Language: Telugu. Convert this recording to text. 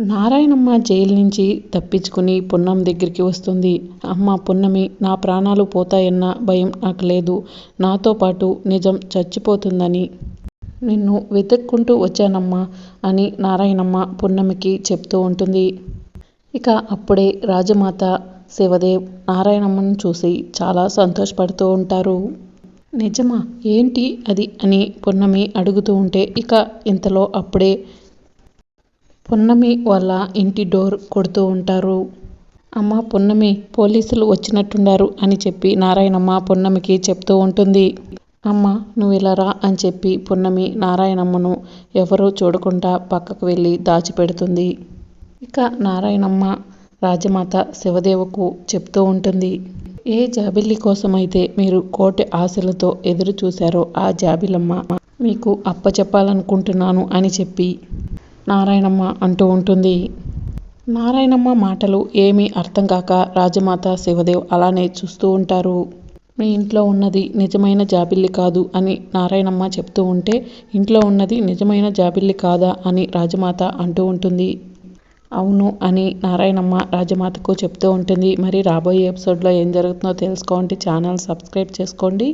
నారాయణమ్మ జైలు నుంచి తప్పించుకుని పున్నం దగ్గరికి వస్తుంది. అమ్మ పున్నమి! నా ప్రాణాలు పోతాయన్న భయం నాకు లేదు. నాతో పాటు నిజం చచ్చిపోతుందని నిన్ను వెతుక్కుంటూ వచ్చానమ్మా అని నారాయణమ్మ పున్నమికి చెప్తూ ఉంటుంది. ఇక అప్పుడే రాజమాత శివదేవ్ నారాయణమ్మను చూసి చాలా సంతోషపడుతూ ఉంటారు. నిజమా? ఏంటి అది అని పున్నమి అడుగుతూ ఉంటే ఇక ఇంతలో అప్పుడే పున్నమి వాళ్ళ ఇంటి డోర్ కొడుతూ ఉంటారు. అమ్మ పున్నమి! పోలీసులు వచ్చినట్టున్నారు అని చెప్పి నారాయణమ్మ పున్నమికి చెప్తూ ఉంటుంది. అమ్మ నువ్వు ఇలా రా అని చెప్పి పున్నమి నారాయణమ్మను ఎవరూ చూడకుండా పక్కకు వెళ్ళి దాచిపెడుతుంది. ఇక నారాయణమ్మ రాజమాత శివదేవకు చెప్తూ ఉంటుంది. ఏ జాబిల్లి కోసమైతే మీరు కోటి ఆశలతో ఎదురు చూశారో ఆ జాబిలమ్మ మీకు అప్పచెప్పాలనుకుంటున్నాను అని చెప్పి నారాయణమ్మ అంటూ ఉంటుంది. నారాయణమ్మ మాటలు ఏమీ అర్థంకాక రాజమాత శివదేవ్ అలానే చూస్తూ ఉంటారు. మీ ఇంట్లో ఉన్నది నిజమైన జాబిల్లి కాదు అని నారాయణమ్మ చెప్తూ ఉంటే ఇంట్లో ఉన్నది నిజమైన జాబిల్లి కాదా అని రాజమాత అంటూ ఉంటుంది. అవును అని నారాయణమ్మ రాజమాతకు చెప్తూ ఉంటుంది. మరి రాబోయే ఎపిసోడ్లో ఏం జరుగుతుందో తెలుసుకోండి ఛానల్ సబ్స్క్రైబ్ చేసుకోండి.